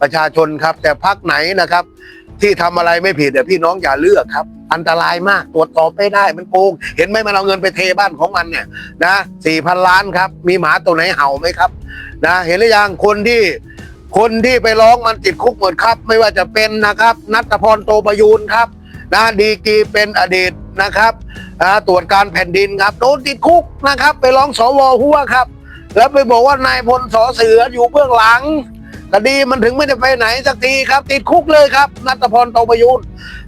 ประชาชนครับ แต่พักไหนนะครับ ที่ทำอะไรไม่ผิดเดี๋ยวพี่น้องอย่าเลือกครับ อันตรายมากตรวจสอบไม่ได้มันโกง เห็นไหมมันเอาเงินไปเทบ้านของมันเนี่ยนะสี่พันล้านครับ มีหมาตัวไหนเห่าไหมครับนะเห็นหรือยังคนที่คนที่ไปร้องมันติดคุกหมดครับ ไม่ว่าจะเป็นนะครับ นัทพรโตประยูนครับนะดีกีเป็นอดีตนะครับอ่าตรวจการแผ่นดินครับโดนติดคุกนะครับ ไปร้องสวหัวครับ แล้วไปบอกว่านายพลสอเสืออยู่เบื้องหลัง คดีมันถึงไม่ได้ไปไหนสักทีครับ ติดคุกเลยครับ นัทพรโตประยูน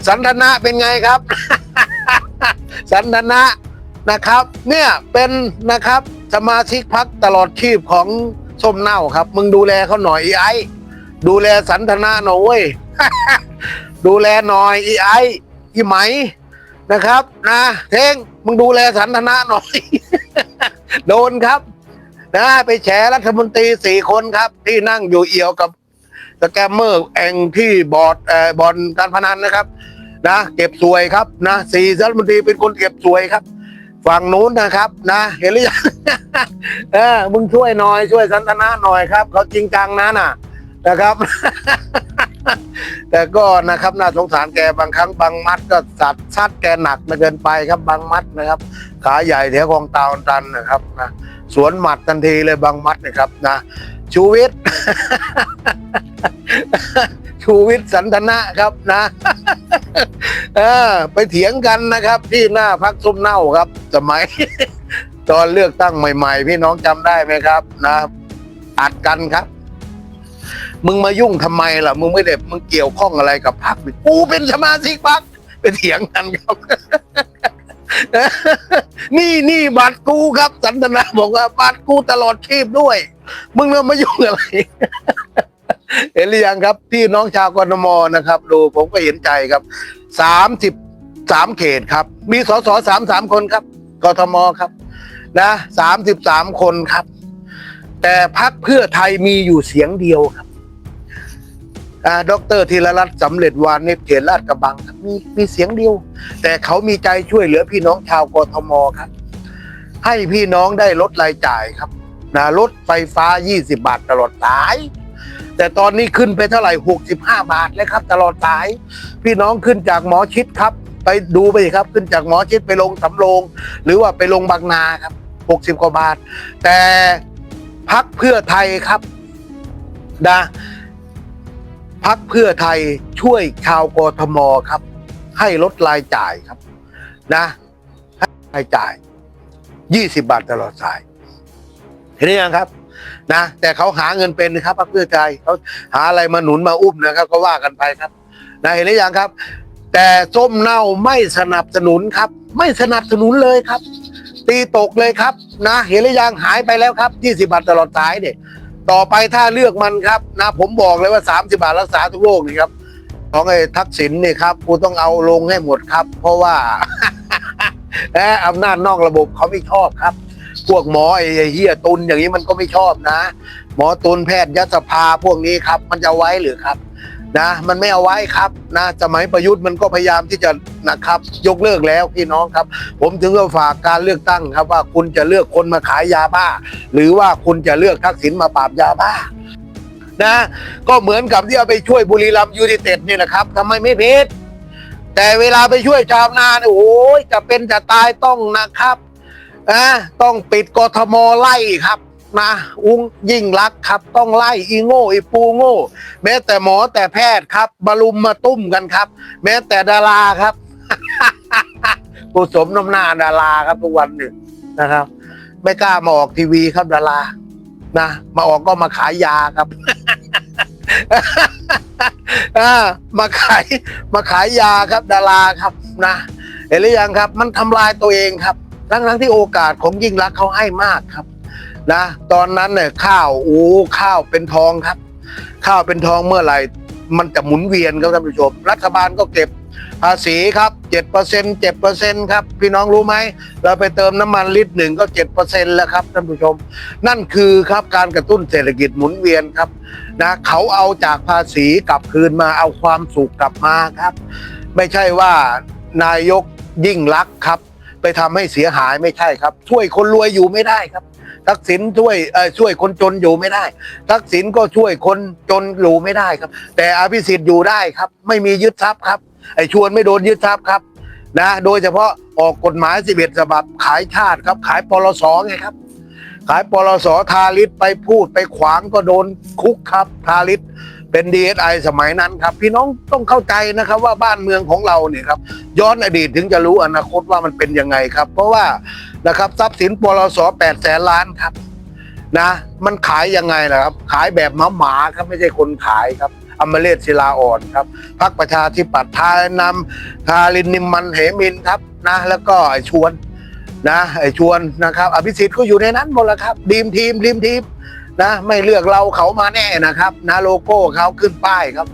สันทนะเป็นไงครับ สันทนะนะครับ เนี่ยเป็นนะครับสมาชิกพักตลอดชีพของส้มเน่าครับ มึงดูแลเขาหน่อยอีไอดูแลสันทนะหน่อย ดูแลหน่อยอีไออีไหมนะครับนะเท่งมึงดูแลสันทนะหน่อย โดนครับ นะไปแฉรัฐมนตรีสี่คนครับ ที่นั่งอยู่เอี่ยวกับสแกมเมอร์แองที่บอร์ดเอ่อบอลการพนันนะครับ นะเก็บสวยครับนะสี่รัฐมนตรีเป็นคนเก็บสวยครับ ฝั่งนู้นนะครับ นะ เห็นหรือยังเออมึงช่วยหน่อยช่วยสันทนาหน่อยครับเขาจริงจังนะน่ะ นะครับ แต่ก็นะครับน่าสงสารแกบางครั้งบางมัดก็สัดซัดแกหนักเกินไปครับบางมัดนะครับ ขาใหญ่แถวคลองตาวันตันนะครับนะ สวนหมัดทันทีเลยบางมัดนะครับนะชูวิทย์ ชูวิทย์สันทนะครับนะเออไปเถียงกันนะครับ ที่หน้าพักส้มเน่าครับสมัย ตอนเลือกตั้งใหม่ ๆ พี่น้องจำได้ไหมครับ นะอัดกันครับ มึงมายุ่งทำไมล่ะ มึงไม่ได้มึงเกี่ยวข้องอะไรกับพรรคกูเป็นสมาชิกพรรคไปเถียงกันครับ นี่นี่บัตรกูครับสันทนาบอกว่าบัตรกูตลอดชีพด้วย มึงเริ่มมายุ่งอะไร เห็นหรือยังครับพี่น้องชาวกทมนะครับ ดูผมก็เห็นใจครับสามสิบสามเขตครับ มีสสสามสามคนครับกทมครับ นะสามสิบสามคนครับ แต่พักเพื่อไทยมีอยู่เสียงเดียวครับ อาดรธีรรัตน์สำเร็จวานิชเขตลาดกระบังครับมีมีเสียงเดียว แต่เขามีใจช่วยเหลือพี่น้องชาวกทมครับ ให้พี่น้องได้ลดรายจ่ายครับนะลดไฟฟ้า 20 บาทตลอดสาย แต่ตอนนี้ขึ้นไปเท่าไหร่ 65 บาทแล้วครับ ตลอดสาย พี่น้องขึ้นจากหมอชิดครับ ไปดูไปสิครับ ขึ้นจากหมอชิดไปลงสำโรง หรือว่าไปลงบางนาครับ 60 กว่าบาท แต่พักเพื่อไทยครับนะ พักเพื่อไทยช่วยชาวกทมครับ ให้ลดรายจ่ายครับ นะให้รายจ่าย 20 บาทตลอดสาย เห็นหรือยังครับนะแต่เขาหาเงินเป็นนะครับพรรคเพื่อไทยเขาหาอะไรมาหนุนมาอุ้มนะครับ ก็ว่ากันไปครับนะเห็นหรือยังครับ แต่ส้มเน่าไม่สนับสนุนครับ ไม่สนับสนุนเลยครับ ตีตกเลยครับ นะ เห็นหรือยังหายไปแล้วครับ 20 บาทตลอดสายเนี่ย ต่อไปถ้าเลือกมันครับนะผมบอกเลยว่า 30 บาทรักษาทุกโรคนี่ครับของไอ้ทักษิณนี่ครับกูต้องเอาลงให้หมดครับ เพราะว่าแออำนาจนอกระบบเขาไม่ชอบครับ พวกหมอไอ้เฮียตุนอย่างนี้มันก็ไม่ชอบนะ หมอตุนแพทย์ยศภาพวกนี้ครับ มันจะไว้หรือครับ นะมันไม่เอาไว้ครับนะสมัยประยุทธ์มันก็พยายามที่จะนะครับ ยกเลิกแล้วพี่น้องครับ ผมถึงก็ฝากการเลือกตั้งครับว่าคุณจะเลือกคนมาขายยาบ้า หรือว่าคุณจะเลือกทักษิณมาปราบยาบ้านะก็เหมือนกับที่เอาไปช่วยบุรีรัมย์ยูไนเต็ดนี่นะครับทำไมไม่เพชแต่เวลาไปช่วยชาวนาเนี่ยโอ้ยจะเป็นจะตายต้องนะครับนะต้องปิดกทมไล่ครับ นะอุ้งยิ่งรักครับ ต้องไล่อีโง่อีปูโง่ แม้แต่หมอแต่แพทย์ครับบารุมมาตุ้มกันครับ แม้แต่ดาราครับกูสมน้ำหน้าดาราครับทุกวันนี่นะครับ ไม่กล้ามาออกทีวีครับดารานะมาออกก็มาขายยาครับมาขายมาขายยาครับดาราครับนะเห็นหรือยังครับ มันทำลายตัวเองครับทั้งทั้งที่โอกาสของยิ่งรักเขาให้มากครับ นะ ตอนนั้นเนี่ยข้าวโอ้ข้าวเป็นทองครับ ข้าวเป็นทองเมื่อไหร่มันจะหมุนเวียนครับท่านผู้ชม รัฐบาลก็เก็บภาษีครับเจ็ดเปอร์เซ็นต์เจ็ดเปอร์เซ็นต์ครับ พี่น้องรู้ไหม เราไปเติมน้ำมันลิตรหนึ่งก็เจ็ดเปอร์เซ็นต์แล้วครับท่านผู้ชม นั่นคือครับการกระตุ้นเศรษฐกิจหมุนเวียนครับนะเขาเอาจากภาษีกลับคืนมาเอาความสุขกลับมาครับ ไม่ใช่ว่านายกยิ่งรักครับ ไปทำให้เสียหายไม่ใช่ครับ ช่วยคนรวยอยู่ไม่ได้ครับ ทักษิณช่วยเออช่วยคนจนอยู่ไม่ได้ ทักษิณก็ช่วยคนจนอยู่ไม่ได้ครับ แต่อภิสิทธิ์อยู่ได้ครับ ไม่มียึดทรัพย์ครับไอชวนไม่โดนยึดทรัพย์ครับนะโดยเฉพาะออกกฎหมาย11ฉบับขายชาติครับ ขายปลสไงครับ ขายปลสทาริศไปพูดไปขวางก็โดนคุกครับทาริศ เป็นดีเอสไอสมัยนั้นครับ พี่น้องต้องเข้าใจนะครับว่าบ้านเมืองของเราเนี่ยครับย้อนอดีตถึงจะรู้อนาคตว่ามันเป็นยังไงครับ เพราะว่านะครับทรัพย์สินปลสแปดแสนล้านครับนะมันขายยังไงล่ะครับ ขายแบบหมาหมาครับไม่ใช่คนขายครับอมเรศศิลาอ่อนครับพรรคประชาธิปัตย์ทานำทารินนิมมันเหมินครับนะ แล้วก็ไอชวนนะไอชวนนะครับ อภิสิทธิ์ก็อยู่ในนั้นหมดแล้วครับดีมทีมดีมทีม นะไม่เลือกเราเขามาแน่นะครับนะโลโก้เขาขึ้นป้ายครับ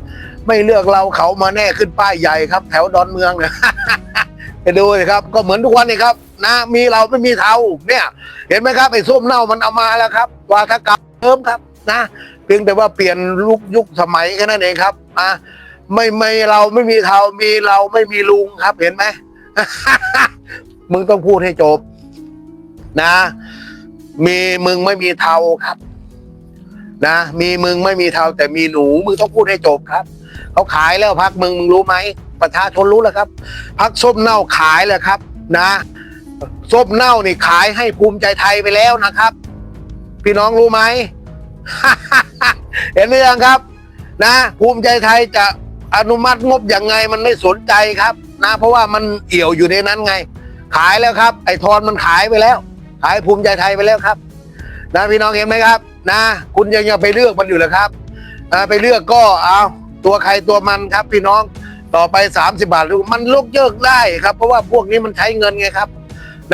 ไม่เลือกเราเขามาแน่ขึ้นป้ายใหญ่ครับ แถวดอนเมืองเนี่ยไปดูเลยครับ ก็เหมือนทุกวันนี้ครับนะมีเราไม่มีเทาเนี่ย เห็นไหมครับไอ้ส้มเน่ามันเอามาแล้วครับวาทกรรมเพิ่มครับนะเพียงแต่ว่าเปลี่ยนลุกยุคสมัยแค่นั้นเองครับอะไม่ไม่เราไม่มีเทามีเราไม่มีลุงครับ เห็นไหมมึงต้องพูดให้จบ นะ มีมึงไม่มีเทาครับ นะมีมึงไม่มีเทาแต่มีหนูมึงต้องพูดให้จบครับเขาขายแล้วพักมึงมึงรู้ไหมประชาชนรู้แล้วครับ พักส้มเน่าขายแล้วครับ นะส้มเน่านี่ขายให้ภูมิใจไทยไปแล้วนะครับ พี่น้องรู้ไหมเห็นหรือยังครับ นะ ภูมิใจไทยจะอนุมัติงบยังไงมันไม่สนใจครับ นะ เพราะว่ามันเอี่ยวอยู่ในนั้นไง ขายแล้วครับ ไอ้ทอนมันขายไปแล้ว ขายภูมิใจไทยไปแล้วครับ นะพี่น้องเห็นไหมครับ นะ คุณยังยังไปเลือกมันอยู่เหรอครับไปเลือกก็เอาตัวใครตัวมันครับพี่น้องต่อไป 30 บาทมันลกเยิกได้ครับ เพราะว่าพวกนี้มันใช้เงินไงครับ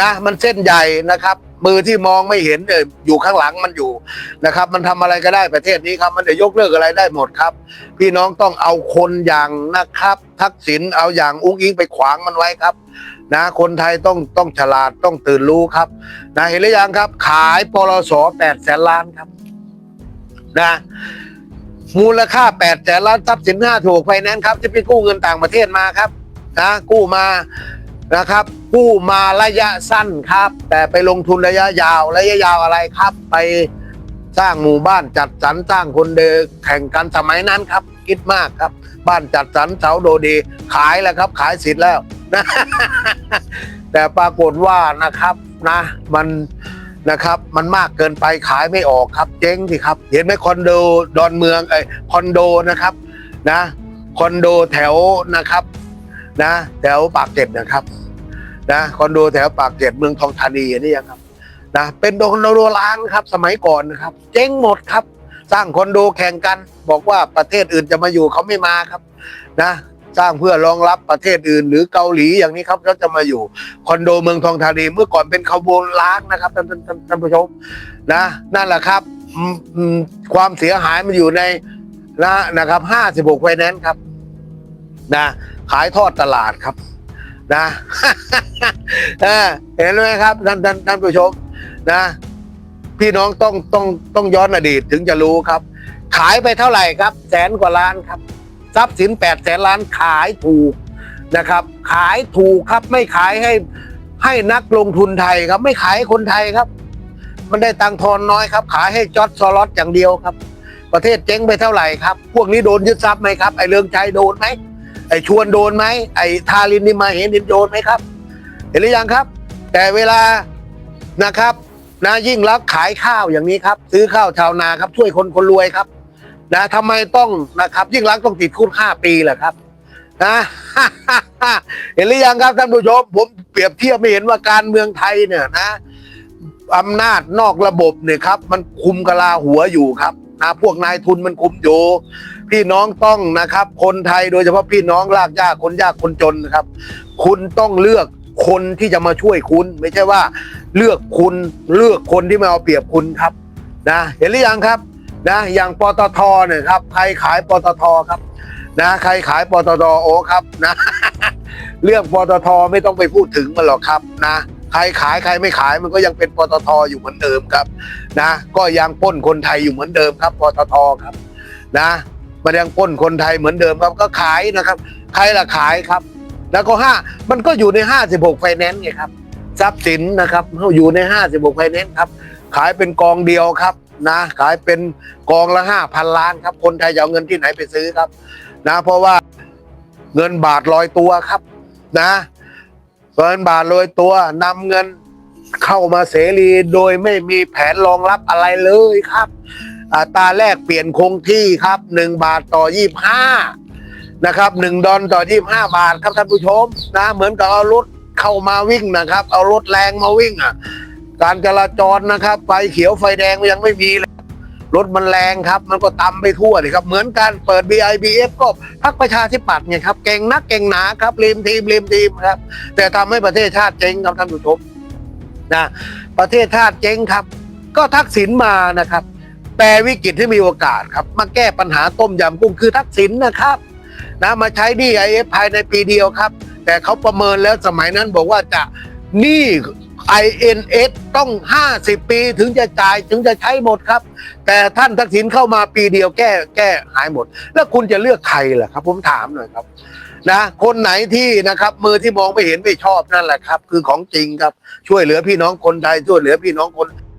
นะ มันเส้นใหญ่นะครับ มือที่มองไม่เห็นเนี่ยอยู่ข้างหลังมันอยู่นะครับ มันทำอะไรก็ได้ประเทศนี้ครับ มันจะยกเลิกอะไรได้หมดครับ พี่น้องต้องเอาคนอย่างนะครับ ทักษิณเอาอย่างอุ้งอิงไปขวางมันไว้ครับ นะ คนไทยต้องต้องฉลาดต้องตื่นรู้ครับนะเห็นหรือยังครับ ขายปลสแปดแสนล้านครับ นะ มูลค่าแปดแสนล้านทรัพย์สินห้าถูกไฟแนนซ์ครับ จะไปกู้เงินต่างประเทศมาครับนะกู้มานะครับ กู้มาระยะสั้นครับ แต่ไปลงทุนระยะยาว ระยะยาวอะไรครับ ไปสร้างหมู่บ้านจัดสรรสร้างคนเดินแข่งกันสมัยนั้นครับ คิดมากครับ บ้านจัดสรรเสาโดดี ขายแล้วครับ ขายสิทธิ์แล้วนะแต่ปรากฏว่านะครับนะ มัน นะครับ มันมากเกินไปขายไม่ออกครับ เจ๊งสิครับ เห็นไหมคอนโดดอนเมืองไอคอนโดนะครับนะคอนโดแถวนะครับนะแถวปากเกร็ดนะครับนะคอนโดแถวปากเกร็ดเมืองทองธานีอันนี่ครับนะเป็นคอนโดล้านครับ สมัยก่อนนะครับ เจ๊งหมดครับ สร้างคอนโดแข่งกัน บอกว่าประเทศอื่นจะมาอยู่เขาไม่มาครับนะ สร้างเพื่อรองรับประเทศอื่น หรือเกาหลีอย่างนี้ครับเขาจะมาอยู่คอนโดเมืองทองธานีเมื่อก่อนเป็นขบวนล้างนะครับท่านท่านท่านท่านผู้ชมนะนั่นแหละครับความเสียหายมันอยู่ในนะนะครับห้าสิบหกไฟแนนซ์ครับนะขายทอดตลาดครับนะเห็นไหมครับท่านท่านท่านผู้ชมนะ พี่น้องต้องต้องต้องย้อนอดีตถึงจะรู้ครับ ขายไปเท่าไหร่ครับ แสนกว่าล้านครับ ทรัพย์สินแปดแสนล้านขายถูกนะครับ ขายถูกครับไม่ขายให้ให้นักลงทุนไทยครับ ไม่ขายให้คนไทยครับ มันได้ตังทอนน้อยครับ ขายให้จอร์ดซอลอตอย่างเดียวครับ ประเทศเจ๊งไปเท่าไหร่ครับ พวกนี้โดนยึดทรัพย์ไหมครับไอ้เรืองชัยโดนไหมไอ้ชวนโดนไหมไอ้ทารินนิมาเห็นดินโดนไหมครับ เห็นหรือยังครับ แต่เวลานะครับนะยิ่งรักขายข้าวอย่างนี้ครับ ซื้อข้าวชาวนาครับ ช่วยคนคนรวยครับ นะทำไมต้องนะครับ ยิ่งรักต้องติดคุกห้าปีแหละครับนะเห็นหรือยังครับท่านผู้ชมผมเปรียบเทียบไม่เห็นว่าการเมืองไทยเนี่ยนะอำนาจนอกระบบเนี่ยครับ มันคุมกะลาหัวอยู่ครับนะพวกนายทุนมันคุมอยู่พี่น้องต้องนะครับ คนไทยโดยเฉพาะพี่น้องรากหญ้าคนยากคนจนนะครับ คุณต้องเลือกคนที่จะมาช่วยคุณ ไม่ใช่ว่า เลือกคุณเลือกคนที่มาเอาเปรียบคุณครับ นะ เห็นหรือยังครับ นะอย่างปตทเนี่ยครับใครขายปตทครับนะใครขายปตทโอ้ครับนะเรื่องปตทไม่ต้องไปพูดถึงมันหรอกครับนะใครขายใครไม่ขายมันก็ยังเป็นปตทอยู่เหมือนเดิมครับนะก็ยังป้นคนไทยอยู่เหมือนเดิมครับปตทครับนะมันยังป้นคนไทยเหมือนเดิมครับก็ขายนะครับ ใครล่ะขายครับ แล้วก็ห้ามันก็อยู่ในห้าสิบหกไฟแนนซ์ไงครับทรัพย์สินนะครับอยู่ในห้าสิบหกไฟแนนซ์ครับขายเป็นกองเดียวครับ นะ ขายเป็นกองละห้าพันล้านครับ คนไทยจะเอาเงินที่ไหนไปซื้อครับ นะ เพราะว่าเงินบาทลอยตัวครับนะเงินบาทลอยตัวนำเงินเข้ามาเสรีโดยไม่มีแผนรองรับอะไรเลยครับอัตราแลกเปลี่ยนคงที่ครับหนึ่งบาทต่อยี่ห้านะครับหนึ่งดอลต่อยี่ห้าบาทครับท่านผู้ชมนะ เหมือนกับเอารถเข้ามาวิ่งนะครับ เอารถแรงมาวิ่งอะ การจราจรนะครับ ไฟเขียวไฟแดงยังไม่มีเลยรถมันแรงครับ มันก็ตำไปทั่วเลยครับ เหมือนการเปิด BIBF ก็พักประชาธิปัตย์ไงครับ เก่งนักเก่งหนาครับริมทีมริมทีมครับ แต่ทำให้ประเทศชาติเจ๊งครับท่านผู้ชมนะประเทศชาติเจ๊งครับ ก็ทักษิณมานะครับแต่วิกฤตที่มีโอกาสครับ มาแก้ปัญหาต้มยำกุ้งคือทักษิณนะครับนะมาใช้หนี้ IF ภายในปีเดียวครับ แต่เขาประเมินแล้วสมัยนั้นบอกว่าจะหนี้ INS ต้อง 50 ปีถึงจะจ่ายถึงจะใช้หมดครับ แต่ท่านทักษิณเข้ามาปีเดียวแก้แก้หายหมด แล้วคุณจะเลือกใครล่ะครับ ผมถามหน่อยครับนะคนไหนที่นะครับมือที่มองไม่เห็นไม่ชอบนั่นแหละครับ คือของจริงครับช่วยเหลือพี่น้องคนไทยช่วยเหลือพี่น้องคน